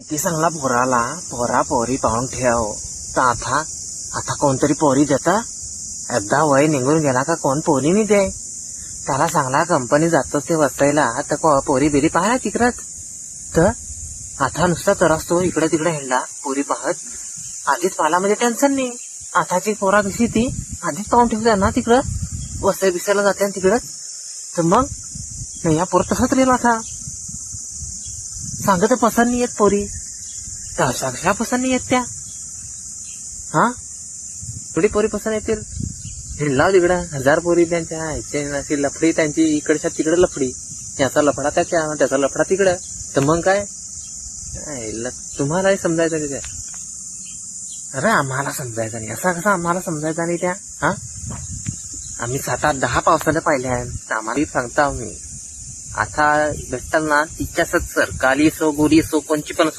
ती सांगला पोराला पोरा पोरी पाहून ठेव. तर आता आता कोणतरी पोरी देता? एकदा वय निघून गेला का कोण पोरी नाही दे त्याला सांगला कंपनी जातोच ते वसायला तर को- पोरी बिरी पाहा तिकडत तर आता नुसता तर तो इकडे तिकडे हिंडला पोरी पाहत. आधीच पाला म्हणजे टेन्शन नाही. आताची पोरा कशी ती आधीच पाहून ठेवते ना तिकडं. वसाई बिसायला जाते ना तिकडं तर मग या पोर तसाच राहिला आता. सांगत पसंत नाही येत पोरी. त्या पसंत नाही येत त्या. हा? थोडी पोरी पसंत येतील. हिंडलाव तिकडं. हजार पोरी त्यांच्या लफडी त्यांची इकडच्या तिकडं लफडी. याचा लफडा त्याच्या त्याचा लफडा तिकडं. तर मग काय? ल- तुम्हालाही समजायचं नाही त्या अरे आम्हाला समजायचं नाही. असा कसा आम्हाला समजायचा नाही त्या? हा? आम्ही सात आठ दहा पावसाला पाहिल्या आम्हाला सांगता आम्ही. आता भेटताल ना तिच्याच सर काली असो गोरी असो कोणची पण असो.